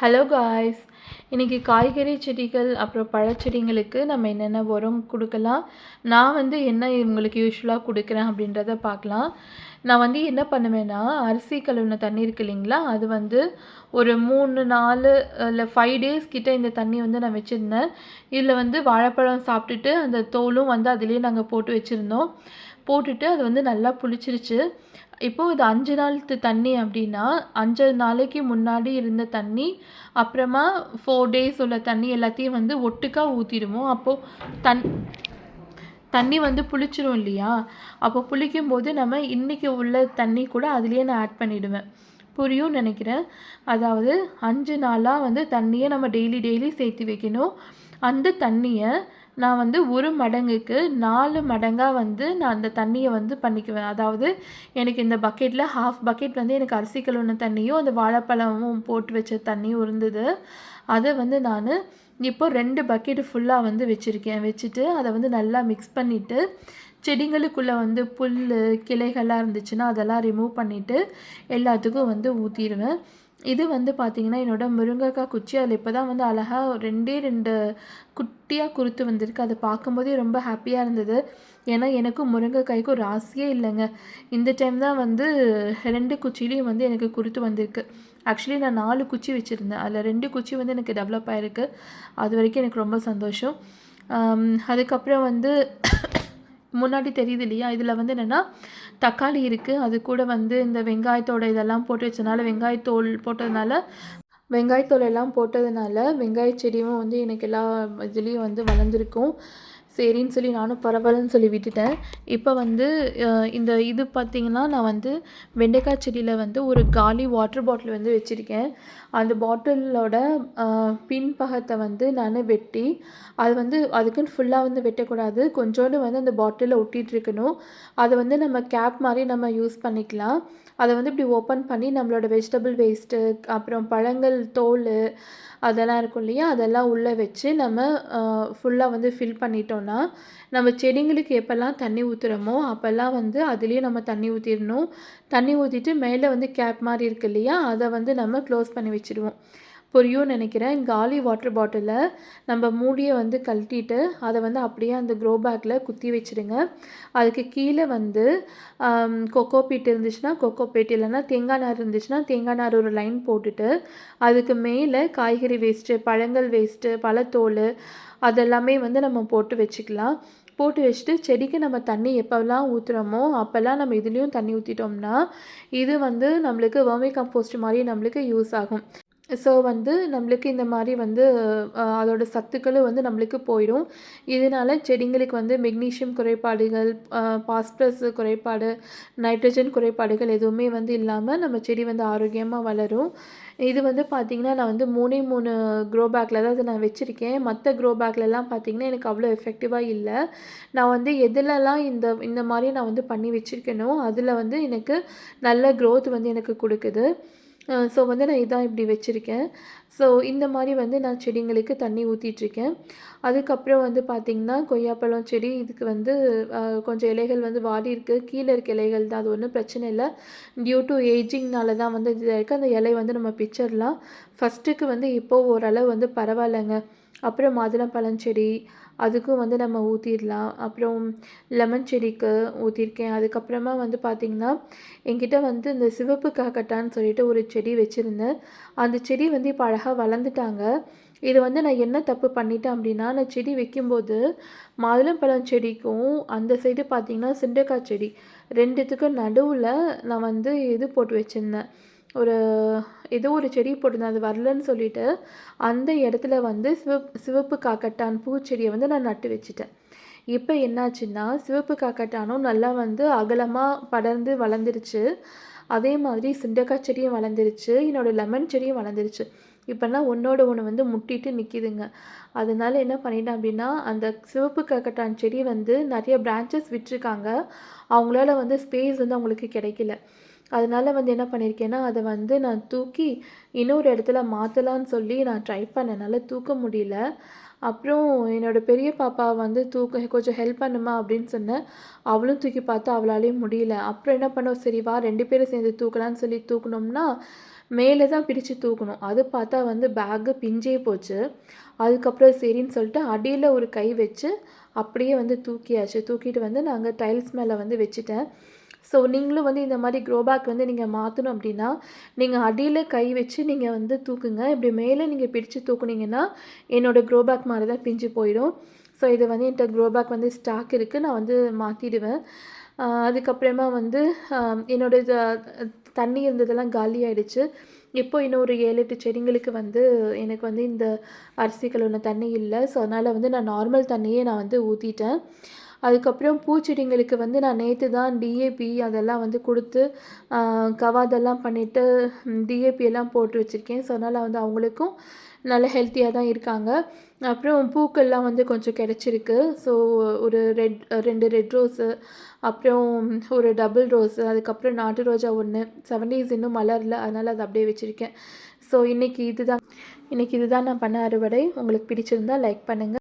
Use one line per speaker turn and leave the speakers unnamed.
Hello guys இன்றைக்கி காய்கறி செடிகள் அப்புறம் பழச்செடிங்களுக்கு நம்ம என்னென்ன உரம் கொடுக்கலாம்? நான் வந்து என்ன உங்களுக்கு யூஸ்வலாக கொடுக்குறேன் அப்படின்றத பார்க்கலாம். நான் வந்து என்ன பண்ணுவேன்னா அரிசி கழுவின தண்ணி இருக்கு இல்லைங்களா? அது வந்து ஒரு மூணு நாலு இல்லை ஃபைவ் டேஸ் கிட்ட இந்த தண்ணி வந்து நான் வச்சுருந்தேன். இதில் வந்து வாழைப்பழம் சாப்பிட்டுட்டு அந்த தோலும் வந்து அதுலேயே நாங்கள் போட்டு வச்சுருந்தோம். போட்டுட்டு அது வந்து நல்லா புளிச்சிருச்சு. இப்போது இது அஞ்சு நாளுக்கு தண்ணி அப்படின்னா அஞ்சு நாளைக்கு முன்னாடி இருந்த தண்ணி அப்புறமா ஃபோர் டேஸ் உள்ள தண்ணி எல்லாத்தையும் வந்து ஒட்டுக்கா ஊற்றிடுவோம் அப்போது தன் தண்ணி வந்து புளிச்சிரும் இல்லையா? அப்போ புளிக்கும் போது நம்ம இன்றைக்கி உள்ள தண்ணி கூட அதுலேயே நான் ஆட் பண்ணிவிடுவேன் புரியும் நினைக்கிறேன். அதாவது அஞ்சு நாளாக வந்து தண்ணியை நம்ம டெய்லி டெய்லி சேர்த்து வைக்கணும். அந்த தண்ணியை நான் வந்து ஒரு மடங்குக்கு நாலு மடங்காக வந்து நான் அந்த தண்ணியை வந்து பண்ணிக்குவேன். அதாவது எனக்கு இந்த பக்கெட்டில் ஹாஃப் பக்கெட் வந்து எனக்கு அரிசி கழுவுன தண்ணியும் அந்த வாழைப்பழமும் போட்டு வச்ச தண்ணியும் இருந்தது அதை வந்து நான் இப்போ ரெண்டு பக்கெட்டு ஃபுல்லாக வந்து வச்சுருக்கேன். வச்சுட்டு அதை வந்து நல்லா மிக்ஸ் பண்ணிவிட்டு செடிங்களுக்குள்ளே வந்து புல் கிளைகள்லாம் இருந்துச்சுன்னா அதெல்லாம் ரிமூவ் பண்ணிவிட்டு எல்லாத்துக்கும் வந்து ஊற்றிடுவேன் இது வந்து பார்த்திங்கன்னா என்னோடய முருங்கைக்காய் குச்சி. அதில் இப்போ தான் வந்து அழகாக ரெண்டே ரெண்டு குட்டியாக குருத்து வந்திருக்கு. அதை பார்க்கும்போதே ரொம்ப ஹாப்பியாக இருந்தது. ஏன்னா எனக்கும் முருங்கைக்காய்க்கும் ராசியே இல்லைங்க. இந்த டைம் தான் வந்து ரெண்டு குச்சிலையும் வந்து எனக்கு குருத்து வந்திருக்கு. ஆக்சுவலி நான் நாலு குச்சி வச்சுருந்தேன். அதில் ரெண்டு குச்சி வந்து எனக்கு டெவலப் ஆகிருக்கு அது வரைக்கும் எனக்கு ரொம்ப சந்தோஷம். அதுக்கப்புறம் வந்து முன்னாடி தெரியுது இல்லையா? இதில் வந்து என்னென்னா தக்காளி இருக்குது அது கூட வந்து இந்த வெங்காயத்தோட இதெல்லாம் போட்டு வச்சனால வெங்காயத்தோல் போட்டதுனால வெங்காயத்தோல் எல்லாம் போட்டதுனால வெங்காய செடியும் வந்து எனக்கு எல்லா இதுலேயும் வந்து வளர்ந்துருக்கும். சரின்னு சொல்லி நானும் பரவாயில்லன்னு சொல்லி விட்டுட்டேன். இப்போ வந்து இந்த இது பார்த்திங்கன்னா நான் வந்து வெண்டைக்காய் செடியில் வந்து ஒரு காலி வாட்டர் பாட்டில் வந்து வச்சுருக்கேன். அந்த பாட்டிலோட பின்பகத்தை வந்து நான் வெட்டி அது வந்து அதுக்குன்னு ஃபுல்லாக வந்து வெட்டக்கூடாது. கொஞ்சோண்டு வந்து அந்த பாட்டிலில் ஒட்டிகிட்ருக்கணும் அதை வந்து நம்ம கேப் மாதிரி நம்ம யூஸ் பண்ணிக்கலாம். அதை வந்து இப்படி ஓப்பன் பண்ணி நம்மளோட வெஜிடபிள் வேஸ்ட்டு அப்புறம் பழங்கள் தோல் அதெல்லாம் இருக்கும் இல்லையா? அதெல்லாம் உள்ளே வச்சு நம்ம ஃபுல்லாக வந்து ஃபில் பண்ணிட்டோம் பண்ணிட்டோன்னா நம்ம செடிங்களுக்கு எப்போல்லாம் தண்ணி ஊற்றுறோமோ அப்போல்லாம் வந்து அதுலேயும் நம்ம தண்ணி ஊற்றிடணும் தண்ணி ஊற்றிட்டு மேலே வந்து கேப் மாதிரி இருக்கு இல்லையா? அதை வந்து நம்ம க்ளோஸ் பண்ணி வச்சுடுவோம். புரியும் நினைக்கிறேன். காலி வாட்டர் பாட்டிலில் நம்ம மூடியை வந்து கழட்டிட்டு அதை வந்து அப்படியே அந்த க்ரோ பேக்கில் குத்தி வச்சுடுங்க. அதுக்கு கீழே வந்து கொக்கோ பீட் இருந்துச்சுன்னா கொக்கோ பீட் இல்லைன்னா தேங்காய் நார் இருந்துச்சுன்னா தேங்காய் நார் ஒரு லைன் போட்டுட்டு அதுக்கு மேலே காய்கறி வேஸ்ட்டு பழங்கள் வேஸ்ட்டு பழத்தோல் அதெல்லாமே வந்து நம்ம போட்டு வச்சுக்கலாம். போட்டு வச்சுட்டு செடிக்கு நம்ம தண்ணி எப்போல்லாம் ஊற்றுறோமோ அப்போல்லாம் நம்ம இதுலேயும் தண்ணி ஊற்றிட்டோம்னா இது வந்து நம்மளுக்கு வர்மி கம்போஸ்ட் மாதிரி நம்மளுக்கு யூஸ் ஆகும். ஸோ வந்து நம்மளுக்கு இந்த மாதிரி வந்து அதோட சத்துக்களும் வந்து நம்மளுக்கு போயிடும் இதனால் செடிங்களுக்கு வந்து மெக்னீஷியம் குறைபாடுகள் பாஸ்பரஸ் குறைபாடு நைட்ரஜன் குறைபாடுகள் எதுவுமே வந்து இல்லாமல் நம்ம செடி வந்து ஆரோக்கியமாக வளரும். இது வந்து பார்த்திங்கன்னா நான் வந்து மூணே மூணு க்ரோ பேக்கில் தான் அதை நான் வச்சுருக்கேன். மற்ற க்ரோ பேக்லலாம் பார்த்திங்கன்னா எனக்கு அவ்வளோ எஃபெக்டிவாக இல்லை. நான் வந்து எதுலலாம் இந்த இந்த மாதிரி நான் வந்து பண்ணி வச்சுருக்கேனோ அதில் வந்து எனக்கு நல்ல க்ரோத் வந்து எனக்கு கொடுக்குது. ஸோ வந்து நான் இதான் இப்படி வச்சுருக்கேன். ஸோ இந்த மாதிரி வந்து நான் செடிங்களுக்கு தண்ணி ஊற்றிட்டுருக்கேன் அதுக்கப்புறம் வந்து பார்த்திங்கன்னா கொய்யாப்பழம் செடி இதுக்கு வந்து கொஞ்சம் இலைகள் வந்து வாடி இருக்குது கீழே இருக்க இலைகள் தான் அது ஒன்றும் பிரச்சனை இல்லை. டியூ டு ஏஜிங்னால தான் வந்து இதாக இருக்குது அந்த இலை வந்து நம்ம பிச்சர்லாம். ஃபஸ்ட்டுக்கு வந்து இப்போது ஓரளவு வந்து பரவாயில்லைங்க. அப்புறம் மாதுளம்பழம் செடி அதுக்கும் வந்து நம்ம ஊற்றிடலாம் அப்புறம் லெமன் செடிக்கு ஊற்றிருக்கேன் அதுக்கப்புறமா வந்து பார்த்திங்கன்னா என்கிட்ட வந்து இந்த சிவப்பு காக்கட்டான்னு சொல்லிட்டு ஒரு செடி வச்சுருந்தேன். அந்த செடி வந்து இப்போ அழகாக வளர்ந்துட்டாங்க. இது வந்து நான் என்ன தப்பு பண்ணிட்டேன் அப்படின்னா நான் செடி வைக்கும்போது மாதுளம்பழம் செடிக்கும் அந்த சைடு பார்த்திங்கன்னா சிண்டக்காய் செடி ரெண்டுத்துக்கும் நடுவில் நான் வந்து இது போட்டு வச்சுருந்தேன். ஒரு ஏதோ ஒரு செடி போட்டிருந்தேன் அது வரலன்னு சொல்லிட்டு அந்த இடத்துல வந்து சிவப் சிவப்பு காக்கட்டான் பூச்செடியை வந்து நான் நட்டு வச்சுட்டேன். இப்போ என்னாச்சுன்னா சிவப்பு காக்கட்டானும் நல்லா வந்து அகலமாக படர்ந்து வளர்ந்துருச்சு. அதே மாதிரி சுண்டக்காய் செடியும் வளர்ந்துருச்சு. என்னோடய லெமன் செடியும் வளர்ந்துருச்சு. இப்போல்லாம் ஒன்றோட ஒன்று வந்து முட்டிட்டு நிற்கிதுங்க அதனால என்ன பண்ணிட்டேன் அப்படின்னா அந்த சிவப்பு கக்கட்டான் செடி வந்து நிறைய பிரான்ச்சஸ் விட்டுருக்காங்க. அவங்களால வந்து ஸ்பேஸ் வந்து அவங்களுக்கு கிடைக்கல. அதனால் வந்து என்ன பண்ணியிருக்கேன்னா அதை வந்து நான் தூக்கி இன்னொரு இடத்துல மாற்றலான்னு சொல்லி நான் ட்ரை பண்ணனால தூக்க முடியல. அப்புறம் என்னோடய பெரிய பாப்பா வந்து தூக்க கொஞ்சம் ஹெல்ப் பண்ணுமா அப்படின்னு சொன்னேன் அவளும் தூக்கி பார்த்தா அவளாலேயும் முடியல. அப்புறம் என்ன பண்ணோம்? சரி வா ரெண்டு பேரும் சேர்ந்து தூக்கலான்னு சொல்லி தூக்கினோம்னா மேலே தான் பிடிச்சு தூக்கணும். அது பார்த்தா வந்து பேக்கு பிஞ்சே போச்சு. அதுக்கப்புறம் சரின்னு சொல்லிட்டு அடியில் ஒரு கை வச்சு அப்படியே வந்து தூக்கியாச்சு. தூக்கிட்டு வந்து நாங்கள் டைல்ஸ் மேலே வந்து வச்சுட்டேன். ஸோ நீங்களும் வந்து இந்த மாதிரி க்ரோ பேக் வந்து நீங்கள் மாற்றணும் அப்படின்னா நீங்கள் அடியில் கை வச்சு நீங்கள் வந்து தூக்குங்க. இப்படி மேலே நீங்கள் பிடிச்சு தூக்குனீங்கன்னா என்னோடய க்ரோ பேக் மாதிரி தான் பிஞ்சு போயிடும். ஸோ இது வந்து என்கிட்ட க்ரோ பேக் வந்து ஸ்டாக் இருக்குது நான் வந்து மாற்றிடுவேன் அதுக்கப்புறமா வந்து என்னோடய என்னோட தண்ணி இருந்ததெல்லாம் காலி ஆகிடுச்சு இப்போ இன்னும் ஒரு ஏழு எட்டு செடிங்களுக்கு வந்து எனக்கு வந்து இந்த அரிசி கழுவுன தண்ணி இல்லை. ஸோ அதனால் வந்து நான் நார்மல் தண்ணியே நான் வந்து ஊற்றிட்டேன் அதுக்கப்புறம் பூச்செடிங்களுக்கு வந்து நான் நேற்று தான் டிஏபி அதெல்லாம் வந்து கொடுத்து கவாதெல்லாம் பண்ணிவிட்டு டிஏபி எல்லாம் போட்டு வச்சுருக்கேன். ஸோ அதனால் வந்து அவங்களுக்கும் நல்ல ஹெல்த்தியாக தான் இருக்காங்க. அப்புறம் பூக்கள்லாம் வந்து கொஞ்சம் கிடச்சிருக்கு. ஸோ ஒரு ரெட் ரெண்டு ரெட் ரோஸு அப்புறம் ஒரு டபுள் ரோஸு அதுக்கப்புறம் நாட்டு ரோஜா ஒன்று செவன் டேஸ் இன்னும் மலரில் அதனால் அதை அப்படியே வச்சுருக்கேன். ஸோ இன்றைக்கி இதுதான் இன்றைக்கி இதுதான் நான் பண்ண அறுவடை. உங்களுக்கு பிடிச்சிருந்தா லைக் பண்ணுங்கள்